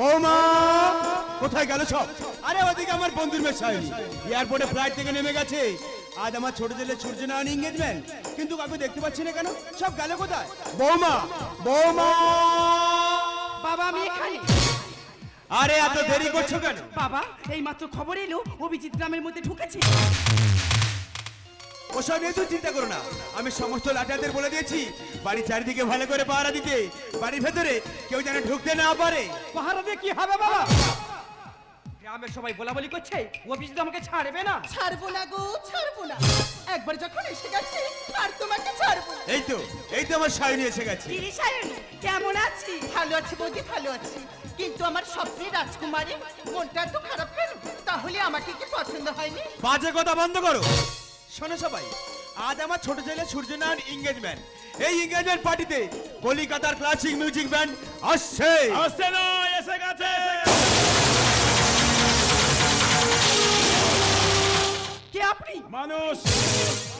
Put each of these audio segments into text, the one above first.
বৌমা কোথায় গেল সব? আরে ওদিকে আমার বন্ধুর মেশ হয়নি এয়ারপোর্টে ফ্লাইট থেকে নেমে গেছে। আজ আমার ছোট ছেলে সূর্য নারায়ণ এঙ্গেজমেন্ট কিন্তু কাউকে দেখতে পাচ্ছি না কেন? সব গেল কোথায়? বৌমা বৌমা! বাবা আমি এখানে। আরে এত দেরি করছ কেন? বাবা এই মাত্র খবর এলো অভিজিৎ গ্রামের মধ্যে ঢুকেছে। ওসব নিয়ে তুই চিন্তা করো না। আমি সমস্ত লাটাদের বলে দিয়েছি বাড়ির চারিদিকে ভালো করে পাহারা দিতে। বাড়ির ভেতরে কেউ যেন ঢুকতে না পারে। পাহারা দিয়ে কি হবে বাবা? গ্রামের সবাই বলা বলি করছে অভিজিৎ আমাকে ছাড়বে না। ছাড়বো না গো ছাড়বো না। একবার যখন এসে গেছে আর তোমাকে ছাড়বো না। এই তো এই তো আমার সায়নী এসে গেছে। গিরিশায়নি কেমন আছি? ভালো আছি বৌদি ভালো আছি। কিন্তু আমার স্বপ্নের রাজকুমারী মনটা তো খারাপ কেন? তাহলে আমাকে কি পছন্দ হয়নি? বাজে কথা বন্ধ করো। শোনো সবাই আজ আমার ছোট ছেলে সূর্যনারায়ণ এঙ্গেজমেন্ট এই এঙ্গেজমেন্ট পার্টিতে কলিকাতার ক্লাসিক মিউজিক ব্যান্ড আসছে। আসছে না এসে গেছে। কে আপনি? মানুষ।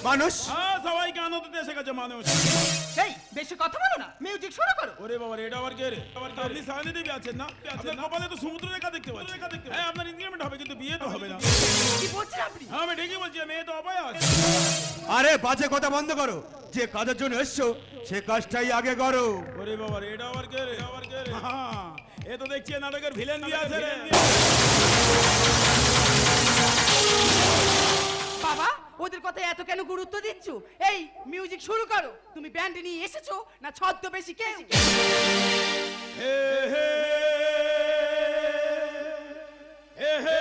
মানুষ। হ্যাঁ সবাইকে আনন্দ দিতে এসে গেছে মানুষ। এই বেশি কথা বলো না মিউজিক শুরু করো। ওরে বাবা রে, এটা আবার কে রে? আপনি সাহানি দেবী আছেন না? আপনার কপালে তো সমুদ্র রেখা দেখতে পাচ্ছি। হ্যাঁ আপনার এনগেজমেন্ট হবে কিন্তু বিয়ে তো হবে না। কি বলছেন আপনি? হ্যাঁ আমি ঠিকই বলছি মেয়ে তো অপায় আছে। আরে বাজে কথা বন্ধ করো। যে কাজের জন্য এসছো সে কাজটাই আগে করো। ওরে বাবা রে, এটা আবার কে রে? আবার কে রে? হ্যাঁ এ তো দেখছি নাটকের ভিলেন দিয়ে আছে রে। বাবা ওদের কথা এত কেন গুরুত্ব দিচ্ছ? এই মিউজিক শুরু করো। তুমি ব্যান্ড নিয়ে এসেছ না ছদ্মবেশী কে হে হে হে হে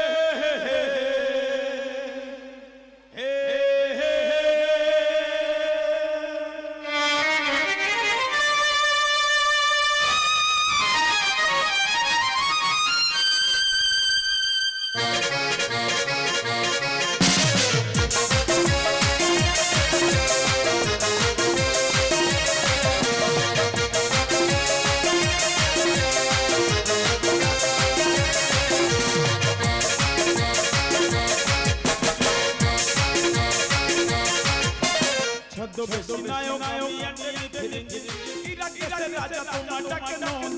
রাজা তোমার ডাকে নন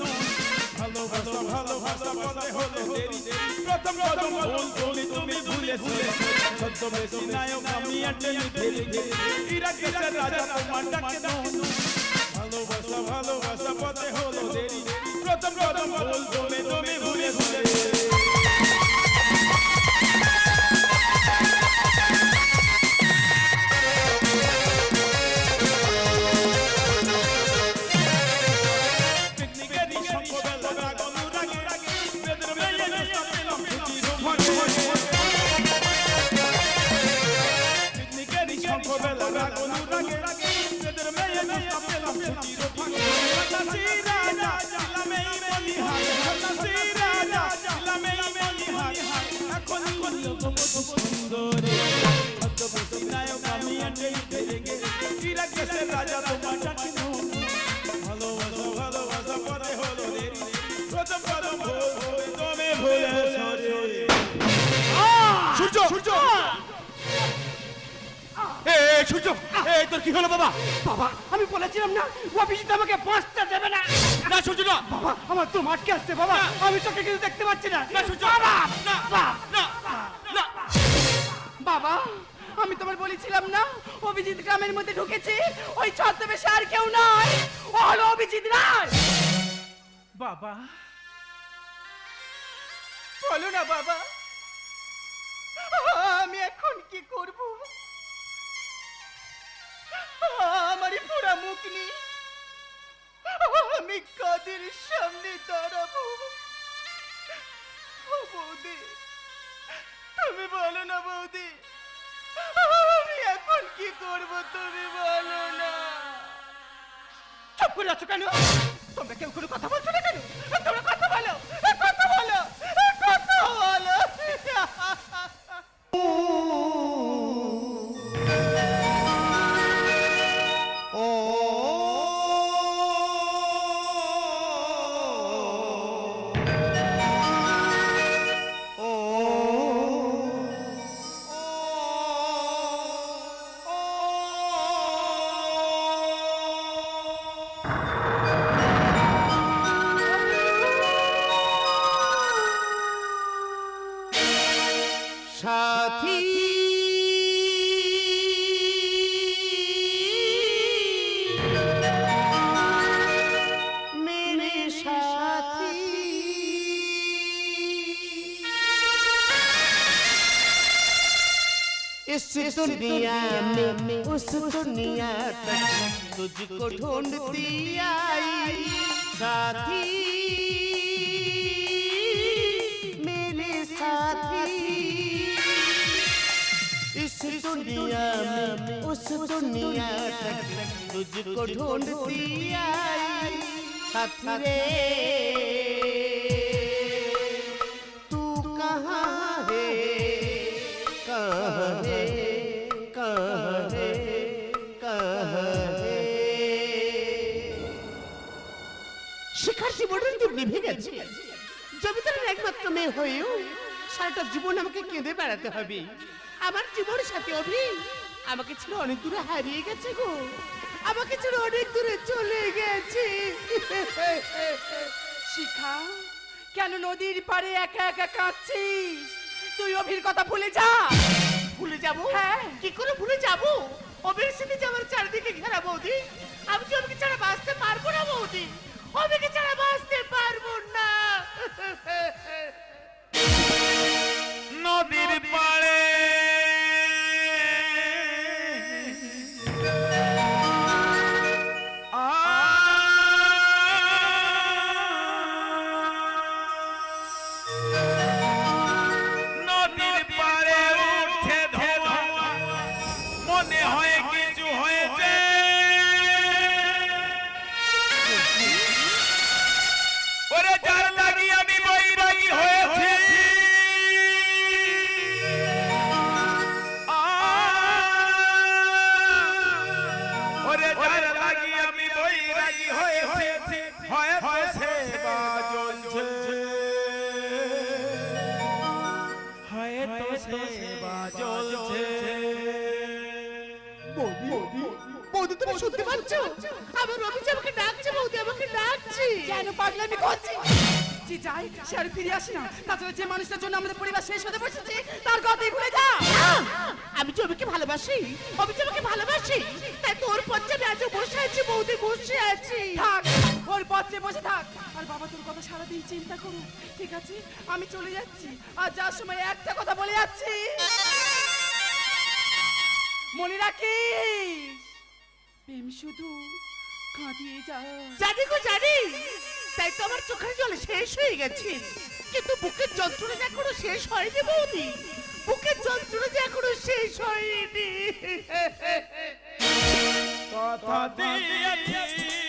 ভালোবাসা ভালোবাসা বলে হলো দেরি প্রথম ভুল নায়ক আমি ফিরিঙ্গি ইরাকের রাজা তোমার ডাকে নন ভালোবাসা ভালোবাসা বলে হলো দেরি প্রথম ভুল তুমি তুমি ভুলেছো পিকনিকের এখনই লোকমত সুন্দরে কত বেশি নায়ক আমি আটেই পেরে গেছি কিরা কেসে রাজা তোমার ডাকি ভালোবাসো ভালোবাসো পরে হলো দেরি প্রথম প্রথম ভোল তুমি সূর্য! এ তোর কি হলো বাবা? বাবা আমি বলেছিলাম না অভিজিৎ আমাকে বাঁচতে দেবে না। না সূর্য না। বাবা আমার তো মাটকে আসছে বাবা। আমি চোখে কিছু দেখতে পাচ্ছি না। না সূর্য। বাবা! না না না। বাবা আমি তোমার বলেছিলাম না অভিজিৎ গ্রামের মধ্যে ঢুকেছে। ওই ছদ্মবেশে আর কেউ নয় ও হলো অভিজিৎ রায়। বাবা। বলো না বাবা। আমি এখন কি করব? পোড়া মুখ নিয়ে আমি কাদের সামনে দাঁড়াবো? বৌদি, তুমি বলো না বৌদি, আমি এখন কি করব তুমি বলো না। চুপ করে আছো কেন? তোমরা কেউ কোনো কথা বলছো না কেন? তোমরা दुनिया में, उस दुनिया तक तुझको ढूंढती आई। साथी, मेरे साथी, इस दुनिया में, उस दुनिया तक तुझको ढूंढती आई। साथी रे যুগ নিভে গেছে। জমিদারের একমাত্র মেয়ে হয়েও সারাটা জীবন আমাকে কেঁদে বেড়াতে হবে। আমার জীবন সাথে অভি আমাকে ছেড়ে অনেক দূরে হারিয়ে গেছে গো। আমাকে ছেড়ে অনেক দূরে চলে গেছে। শিখা কেন নদীর পাড়ে একা একা কাঁদছিস? তুই অভির কথা ভুলে যা। ভুলে যাব? হ্যাঁ। কি করে ভুলে যাব? অবির স্মৃতি যে আমার চারিদিকে ঘেরা বৌদি আমি কি অবিকে ছাড়া বাঁচতে পারব না বৌদি অবিকে ছাড়া পারব না। নদীর পাড়ে আমার রবি যে আমাকে ডাকছে বৌদি আমাকে ডাকছে। কেন পাগলামি করছিস? যে যাই সে আর ফিরে আসে না। তাছাড়া যে মানুষটার জন্য আমাদের পরিবার শেষ হতে বসেছে তার কথাই ভুলে যা। আমি জমিকে ভালোবাসি আমি জমিকে ভালোবাসি তাই তোর পঞ্চাবে আজ বসে আছি বৌদি বসে আছি। থাক ওর পথে বসে থাক। আর বাবা তোর কথা সারাদিন চিন্তা করো। ঠিক আছে? আমি চলে যাচ্ছি। আর যার সময় একটা কথা বলে যাচ্ছি। মনে রাখিস? প্রেম শুধু কাঁদিয়ে যা জানি গো জানি। তাই তো আমার চোখের জল শেষ হয়ে গেছে। কিন্তু বুকের যন্ত্রণা যে এখনও শেষ হয়নি বৌদি। বুকের যন্ত্রণা যে এখনও শেষ হয়নি। কথা দিয়েছিলে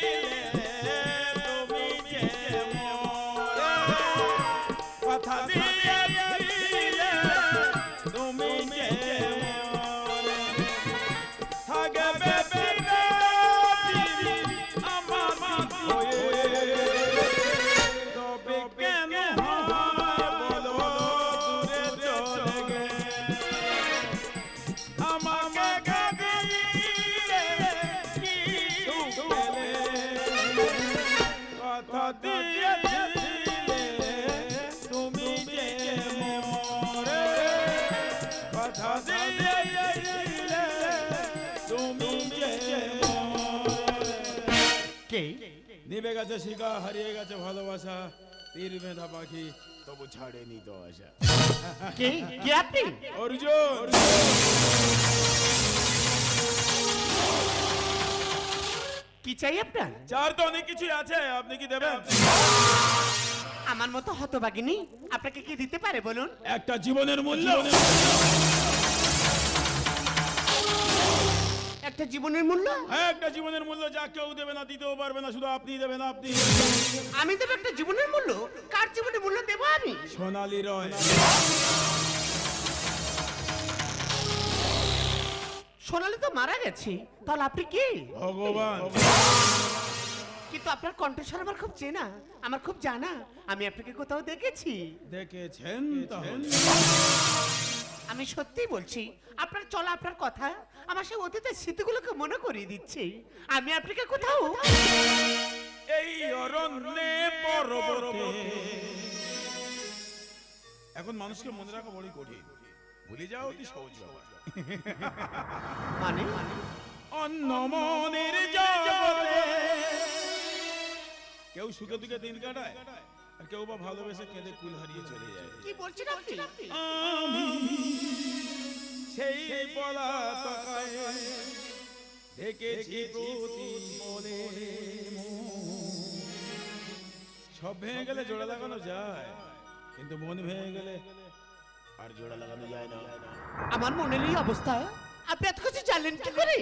তুমি গেছে শিকা হারিয়ে গেছে ভালোবাসা তীর মেধা পাখি। তবু ছাড়েনি তো আশা। কে? কে আপনি? অর্জুন! কি চাই আপনার? চার তো অনেক কিছু আছে আপনি কি দেবেন? আমার মতো হতবাগিনী আপনাকে কি দিতে পারে বলুন? একটা জীবনের মূল্য। একটা জীবনের মূল্য? হ্যাঁ একটা জীবনের মূল্য যা কেউ দেবে না দিতেও পারবে না শুধু আপনি দেবেন আপনি আমি দেবো একটা জীবনের মূল্য? কার জীবনের মূল্য দেবো আমি? সোনালি রয়। সোনালি তো মারা গেছে তাহলে আপনি কি? ভগবান। কিন্তু আপনার কণ্ঠস্বর আমার খুব চেনা আমার খুব জানা আমি আপনাকে কোথাও দেখেছি। দেখেছেন আমি সত্যিই বলছি আপনার চলা আপনার কথা আমার সেই অতীতের স্মৃতিগুলোকে মনে করিয়ে দিচ্ছে। আমি আপনাকে কোথাও? এই অরণ্যে পর্বতে। এখন মানুষকে মনে রাখা বড়ই কঠিন। ভুলে যাও অতি সহজ ব্যাপার। মানে? অন্য মনের জগতে কেউ সুখে দুঃখে দিন কাটায়? আর কেউ বা ভালোবেসে কেঁদে কুল হারিয়ে চলে যায়। কি বলছেন আপনি? আমি সেই বলা তাকায় দেখেছি প্রতি বলে সব ভেঙে গেলে জোড়া লাগানো যায় কিন্তু মন ভেঙে গেলে আর জোড়া লাগানো যায় না। আমার মনের এই অবস্থা আপনি এত কিছু জানলেন কি করে?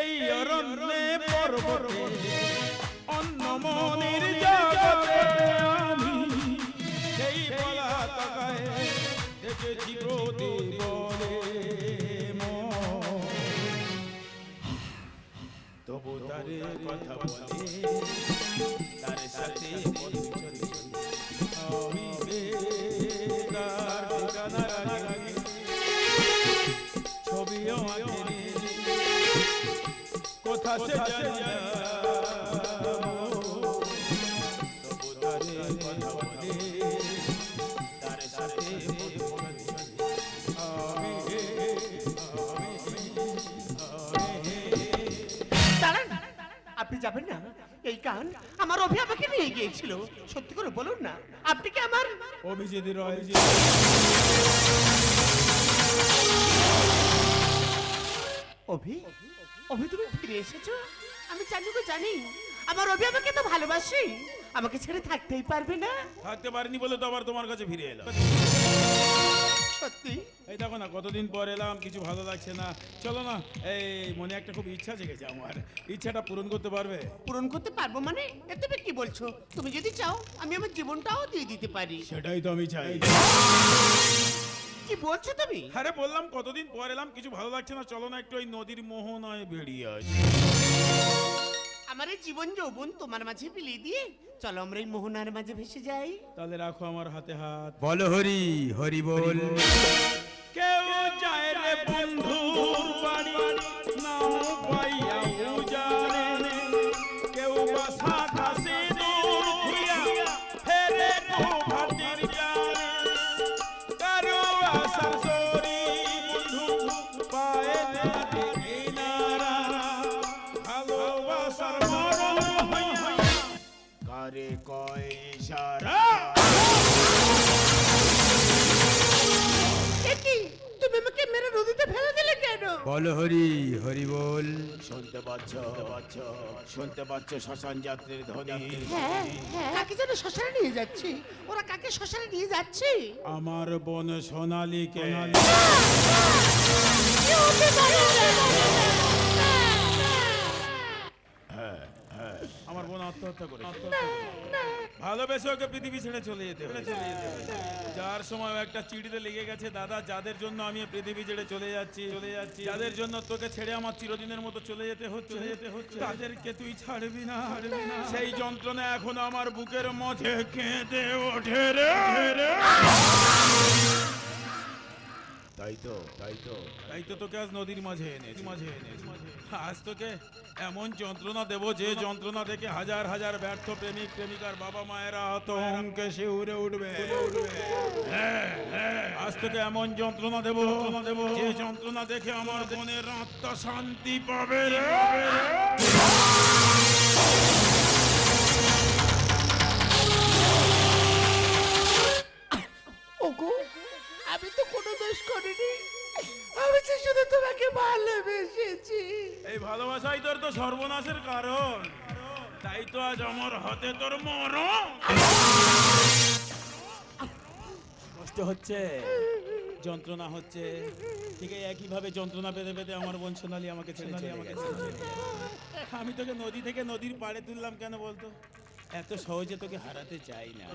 এই অরণ্যে পর্বতে অন্য মনের প্রতি বলে মন। তবু তারে কথা বলে তার সাথে আঁকেনি কোথা সে জানি গান আমার অভি আমাকে নিয়ে গিয়েছিল। সত্যি করে বলুন না আপনি কি আমার অভিজিৎ রয়? অভি অভি তুমি ফিরে এসেছ? আমি জানি গো জানি। আমার অভি আমাকে তো ভালোবাসি। আমাকে ছেড়ে থাকতেই পারবে না। থাকতে পারিনি বলে তো আবার তোমার কাছে ফিরে এলাম। সত্যি? এই দেখো না কতদিন পর এলাম কিছু ভালো লাগছে না। চলো না এই মনে একটা খুব ইচ্ছা জেগেছে আমার। ইচ্ছাটা পূরণ করতে পারবে? পূরণ করতে পারব মানে? এ তুমি কি বলছো? তুমি যদি চাও আমি আমার জীবনটাও দিয়ে দিতে পারি। সেটাই তো আমি চাই। কি বলছো তুমি? আরে বললাম কতদিন পর এলাম কিছু ভালো লাগছে না। চলো না একটু ওই নদীর মোহনায় বেরিয়ে আসি। আমার এই জীবন যৌবন তোমার মাঝে বিলিয়ে দিয়ে চলো আমরা এই মোহনার মাঝে ভেসে যাই। তাহলে রাখো আমার হাতে হাত। বল হরি হরি বল। কেউ যায় রে বন্ধু বলো হরি হরি বল। শুনতে পাচ্ছ শুনতে পাচ্ছ শ্মশান যাত্রীর ধ্বনি। হ্যাঁ কাকে যেন শ্মশানে নিয়ে যাচ্ছি? ওরা কাকে শ্মশানে নিয়ে যাচ্ছি? আমার বোন সোনালীকে। আমার বোন আত্মহত্যা করে ভালোবেসে ওকে পৃথিবী ছেড়ে চলে যেতে। যার সময় একটা চিঠিতে লেগে গেছে দাদা যাদের জন্য আমি পৃথিবী ছেড়ে চলে যাচ্ছি চলে যাচ্ছি। যাদের জন্য তোকে ছেড়ে আমার চিরদিনের মতো চলে যেতে হচ্ছে যেতে হচ্ছে। তাদেরকে তুই ছাড়বি না ছাড়বি না। সেই যন্ত্রণা এখন আমার বুকের মধ্যে কেঁদে ওঠে রে রে। তাই তো তাই তো। তাই তো তোকে আজ নদীর মাঝে এনেছি। মাঝে এনেছি আজ তোকে এমন যন্ত্রণা দেব যে যন্ত্রণা দেখে হাজার হাজার ব্যর্থ প্রেমিক প্রেমিকার বাবা মায়েরা আতঙ্কে শিউরে উঠবে। হ্যাঁ, হ্যাঁ, আজ তোকে এমন যন্ত্রণা দেব দেব যে যন্ত্রণা দেখে আমার মনের আত্মা শান্তি পাবে রে। করিনি। আমি তো শুধু তোমাকে ভালোবেসেছি। এই ভালোবাসাই তোর তো সর্বনাশের কারণ। তাই তো আজ আমার হাতে তোর মরণ। কষ্ট হচ্ছে যন্ত্রণা হচ্ছে। ঠিক একইভাবে যন্ত্রণা পেতে পেতে আমার বোন সোনালি আমাকে ছেড়ে চলে গেছে। আমি তোকে নদী থেকে নদীর পাড়ে তুললাম কেন বলতো? এত সহজে তোকে হারাতে চাই না।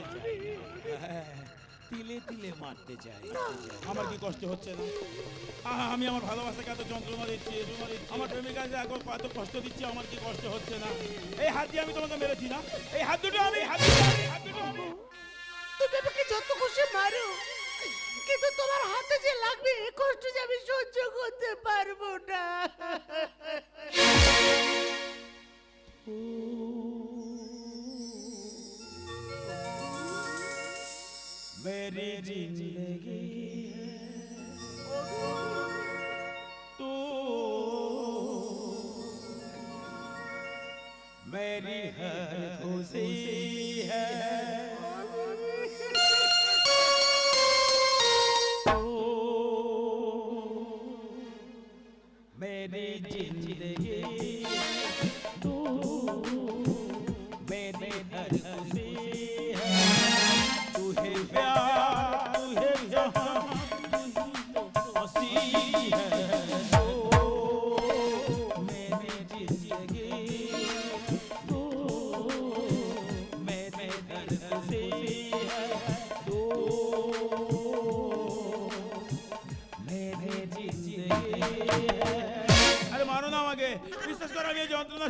হ্যাঁ, তিলে তিলে মারতে চাই। আমার কি কষ্ট হচ্ছে না? আহা, আমি আমার ভালোবাসাকে এত যন্ত্রণা দিচ্ছি আমার প্রেমিকা যে এখন এত কষ্ট দিচ্ছি আমার কি কষ্ট হচ্ছে না? এই হাত দিয়ে আমি তোমাকে মেরেছি না? এই হাত দুটো আমি হাত দুটো তুমি আমাকে যত খুশি মারো কিন্তু তোমার হাতে যে লাগবে এ কষ্ট যে আমি সহ্য করতে পারব না। jinde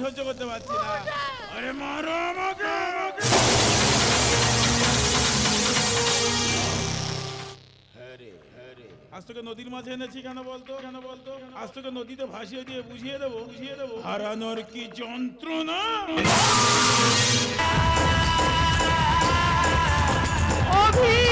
সহ্য করতে পারছি না। আরে মারো আমাকে আজ তোকে নদীর মাঝে এনেছি কেন বলতো কেন বলতো? আজ তোকে নদীতে ভাসিয়ে দিয়ে বুঝিয়ে দেবো বুঝিয়ে দেবো। হারানোর কি যন্ত্রণা? অভি!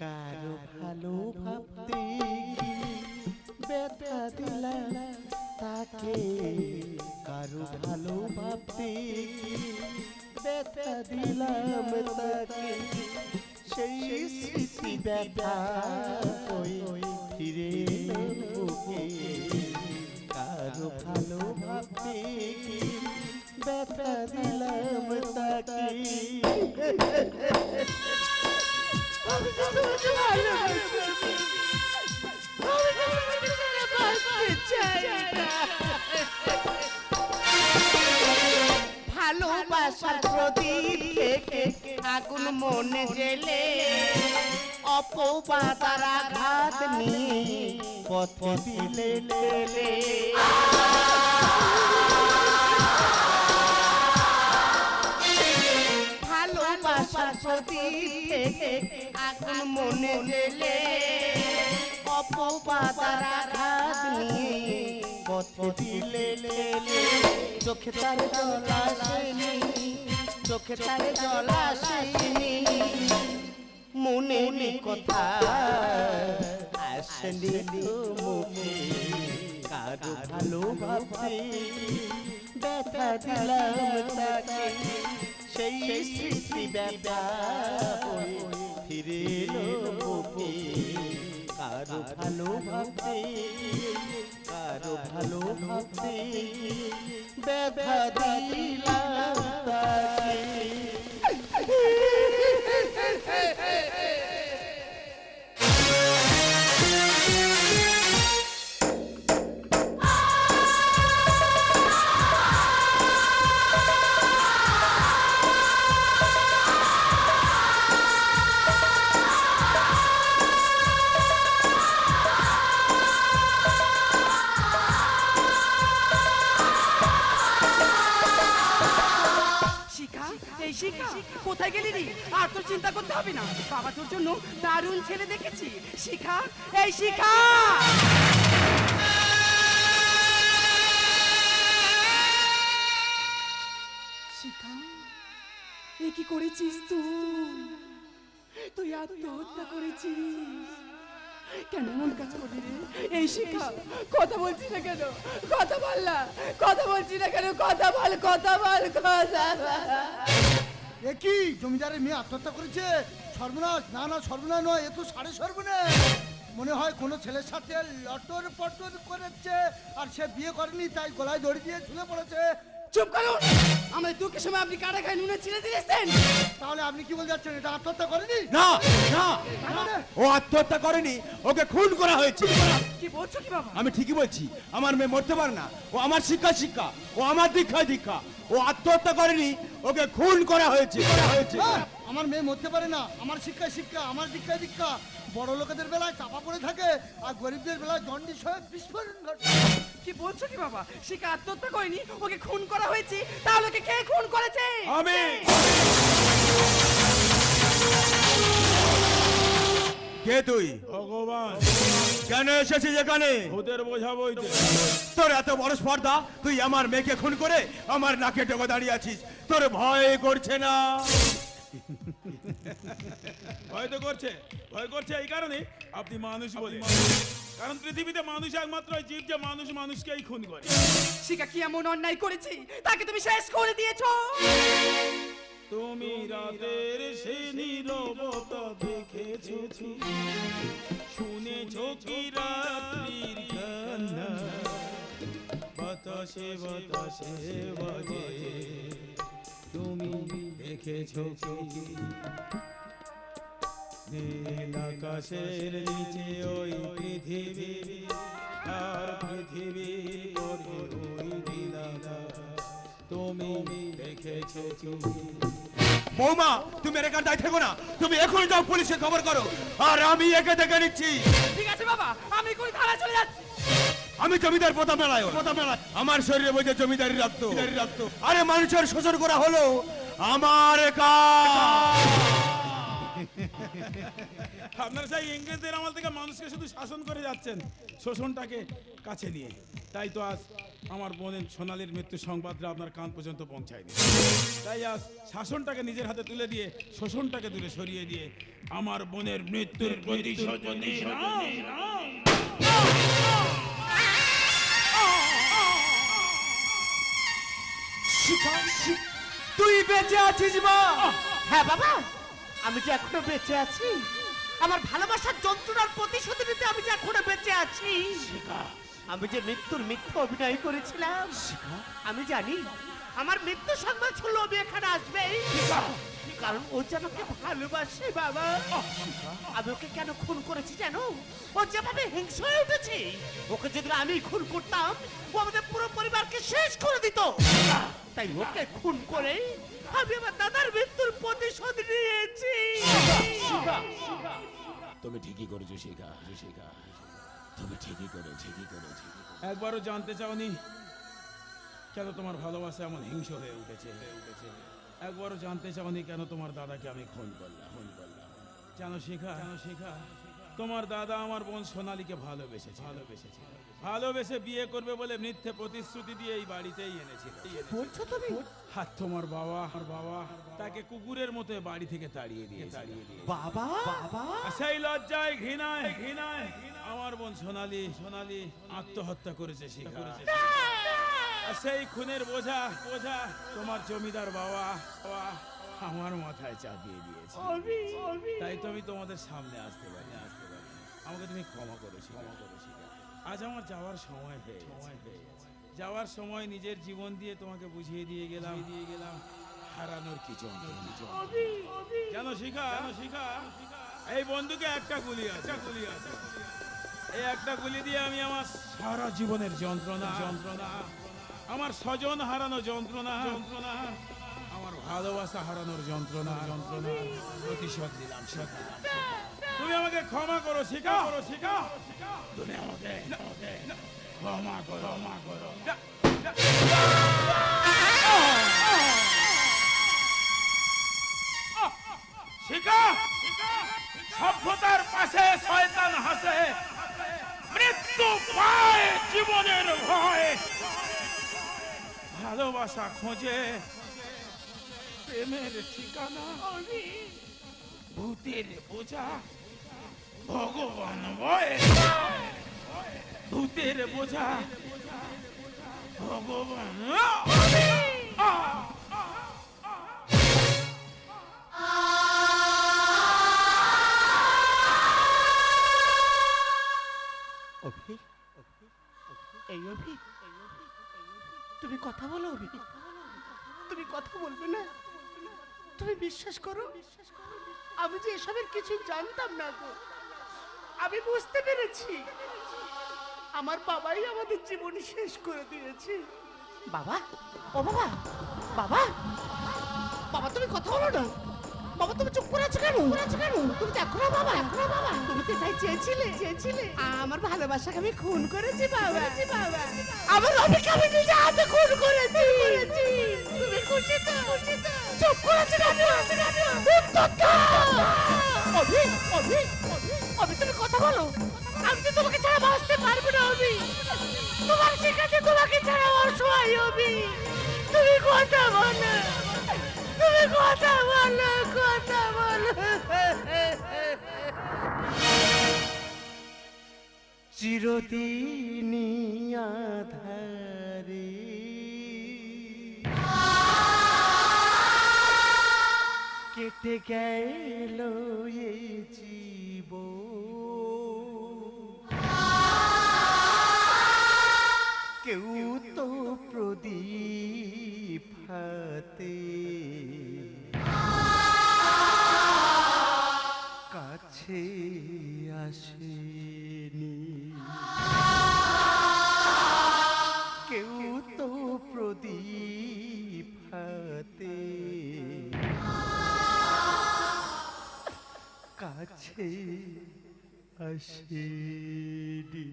কারও ভালো ভাবতে ব্যথা দিলাম তাকে কারও ভালো ভাবতে ব্যথা দিলাম তাকে সেই স্মৃতি ব্যথা ফিরে। কারও ভালো ভাবতে ব্যথা দিলাম তাকে ভালোবাসার প্রদীপ আগুন মনে জেলে। অপবাদার আঘাত নিয়ে পথ দিলে থেকে আগুন মনে জেলে অপবাদার আঘাত নিয়ে পথ দিলে চোখে তার জল আসেনি, চোখে তার জল মনে কথা, আসেনি মুখে। কারও ভালো ভাবতে ব্যথা দিলাম তাকে। সেই স্মৃতি ব্যথা ফিরে কারও ভালো ভাবতে কারও ভালো ভাবতে দিলাম। কোথায় গেলি রে আর তোর চিন্তা করতে হবে না। বাবা তোর জন্য দারুণ ছেলে দেখেছি। শিখা, এই শিখা! শিখা, এ কি করেছিস তুই? তুই আত্মহত্যা করেছিস। কেন এমন কাজ করলি রে? এই শিখা, কথা বলছি না কেন? কথা বল না। কথা বলছি না কেন? কথা বল কথা বল কথা বল। এ কি? জমিদারের মেয়ে আত্মহত্যা করেছে? সর্বনাশ। না না সর্বনাশ নয় এ তো সাড়ে সর্বনাশ। মনে হয় কোনো ছেলের সাথে লটর পটর করেছে আর সে বিয়ে করেনি তাই গলায় দড়ি দিয়ে ঝুলে পড়েছে। চুপ করুন! আমাদের দুঃখের সময় আপনি কাটা খায় নুনে ছিঁড়ে দিয়েছেন তাহলে আপনি কি বলতে যাচ্ছেন এটা আত্মহত্যা করেনি? না না। মানে? ও আত্মহত্যা করেনি ওকে খুন করা হয়েছে। কি বলছো কি বাবা? আমি ঠিকই বলছি আমার মেয়ে মরতে পারে না। ও আমার শিক্ষা শিক্ষা ও আমার দীক্ষা দীক্ষা। ও আত্মহত্যা করেনি ওকে খুন করা হয়েছে। করা হয়েছে। আহ, আমার মেয়ে মরতে পারে না আমার শিক্ষা শিক্ষা আমার দীক্ষা দীক্ষা। বড় লোকেদের বেলায় চাপা পড়ে থাকে আর গরিবদের বেলায় দণ্ডিস হয়ে বিস্ফোরণ ঘটে। কি বলছো কি বাবা? শিখা আত্মহত্যা করেনি ওকে খুন করা হয়েছে তাহলে ওকে কে খুন করেছে? আমি। কে তুই? ভগবান। কেন এসেছিস এখানে? ওদের বোঝাবো তোর এত বড় স্পর্ধা তুই আমার মেয়েকে খুন করে আমার নাকে টোকা দাঁড়িয়ে আছিস। তোর ভয় করছে না। ভয় তো করছে ভয় করছে এই কারণে আপনি মানুষ বলে। কারণ পৃথিবীতে মানুষ একমাত্র জীব যে মানুষ মানুষকেই খুন করে। শিখা কি এমন অন্যায় করেছি? তাকে তুমি শেষ করে দিয়েছ। তুমি রাতের সে নীরবতা দেখেছ। বাতাসে বাজে তুমি দেখেছ কি? নীল আকাশের নিচে ওই পৃথিবী আর পৃথিবী করে ওই নীলাকা তুমি দেখেছ কি? বৌমা তুমি এর এখানটায় থেকো না। তুমি এখনই যাও পুলিশে খবর করো। আর আমি একে দেখে নিচ্ছি। ঠিক আছে বাবা আমি কোন থানা চলে যাচ্ছি। আমি জমিদার প্রতাপ মেলায় প্রতাপ মেলায় আমার শরীরে বইছে জমিদারি রক্ত। রক্ত। আরে মানুষের শোষণ করা হলো আমার কাজ। আপনারা সেই ইংরেজদের আমল থেকে মানুষকে শুধু শাসন করে যাচ্ছেন শোষণটাকে কাছে নিয়ে। তাই তো আজ আমার বোনের সোনালির মৃত্যু সংবাদটা আপনার কান পর্যন্ত পৌঁছায়নি। তাই আজ শাসনটাকে নিজের হাতে তুলে দিয়ে শোষণটাকে দূরে সরিয়ে দিয়ে আমার বোনের মৃত্যুর প্রতিশোধ তুই বেঁচে আছিস মা। হ্যাঁ বাবা আমি যে এখনও বেঁচে আছি আমার ভালোবাসার যন্ত্রণার প্রতিশোধ নিতে আমি যে এখনও বেঁচে আছি আমি যে মৃত্যুর মিথ্যা অভিনয় করেছিলাম আমি জানি আমার মৃত্যু সংবাদ শুনলে আমি এখানে আসবে। কারণ ও যে আমাকে ভালোবাসে বাবা। আমি ওকে কেন খুন করেছি জানো? ও যেভাবে হিংস হয়ে উঠেছে ওকে যদি আমি খুন করতাম ও আমাদের পুরো পরিবারকে শেষ করে দিত। তাই ওকে খুন করে আমি আমার দাদার মৃত্যুর প্রতিশোধ নিয়েছি। তুমি ঠিকই করেছ শিখা শিখা। তুমি ঠিকই করে ঠিকই করে ঠিকই একবারও জানতে চাওনি কেন তোমার ভালোবাসা এমন হিংস হয়ে উঠেছে? হয়ে উঠেছে একবারও জানতে চাওনি কেন তোমার দাদাকে আমি খুন করলাম? খুন করলাম জানো শিখা জানো শিখা তোমার দাদা আমার বোন সোনালীকে ভালোবেসেছে ভালোবেসেছে। ভালোবেসে বিয়ে করবে বলে মিথ্যে প্রতিশ্রুতি দিয়ে এই বাড়িতেই এনেছিল। বলছো তুমি? আর তোমার বাবা আর বাবা তাকে কুকুরের মতো বাড়ি থেকে তাড়িয়ে দিয়ে তাড়িয়ে দিয়ে বাবা? বাবা? সেই লজ্জায় ঘৃণায় ঘৃণায় আমার বোন সোনালী সোনালী আত্মহত্যা করেছে শিখা। আর সেই খুনের বোঝা বোঝা তোমার জমিদার বাবা বাবা আমার মাথায় চাপিয়ে দিয়েছে। তাই তো আমি তোমাদের সামনে আসতে পারি। আসতে পারি আমাকে তুমি ক্ষমা করো ক্ষমা করো শিখা। আজ আমার যাওয়ার সময় হয়ে সময় হয়ে গেছে। যাওয়ার সময় নিজের জীবন দিয়ে তোমাকে বুঝিয়ে দিয়ে গেলাম। দিয়ে গেলাম। হারানোর কি যন্ত্রণা? জানো শিখা? শিখা এই বন্ধুকে একটা গুলি আছে। গুলি আছে। এই একটা গুলি দিয়ে আমি আমার সারা জীবনের যন্ত্রণা যন্ত্রণা আমার স্বজন হারানো যন্ত্রণা যন্ত্রণা আমার ভালোবাসা হারানোর যন্ত্রণা যন্ত্রণা প্রতিশোধ দিলাম শোধ দিলাম তুমি আমাকে ক্ষমা করো শিখা করো শিখা তুমি আমাকে ক্ষমা করো ক্ষমা করো। শিখা সভ্যতার পাশে শয়তান হাসে। মৃত্যু পায় জীবনের ভয়। ভালোবাসা খোঁজে। প্রেমের ঠিকানা ভূতের বোঝা। ভগবান ভূতের বোঝা। ভগবান এই অভি, তুমি কথা বলো অভি। তুমি কথা বলবে না। তুমি বিশ্বাস করো? আমি যে এসবের কিছু জানতাম না গো। আমি বুঝতে পেরেছি। আমার বাবাই আমাদের জীবন শেষ করে দিয়েছে। বাবা? ও বাবা? বাবা? বাবা, তুমি কথা বলো না। বাবা, তুমি চুপ করে আছো কেন? আছো কেন তুমি দেখো না বাবা। দেখো না বাবা তুমি তো তাই চেয়েছিলে। চেয়েছিলে আমার ভালোবাসাকে আমি খুন করেছি, বাবা। বাবা আমার রবিকে আমি নিজে হাতে খুন করেছি। তুমি খুশি তো? খুশি তো চুপ করে আছো কেন? উত্তর দাও অভি অভি। অভি, তুমি কথা বলো। আমি তো তোমাকে ছাড়া বাঁচতে পারব না আমি তোমার শিখাচ্ছে তোমাকে ছাড়া অসহায় আমি তুমি কথা বলো। তুমি কথা বলো কথা বলো। চিরদিনই আধারে। কেটে গেল এই কাছে আসেনি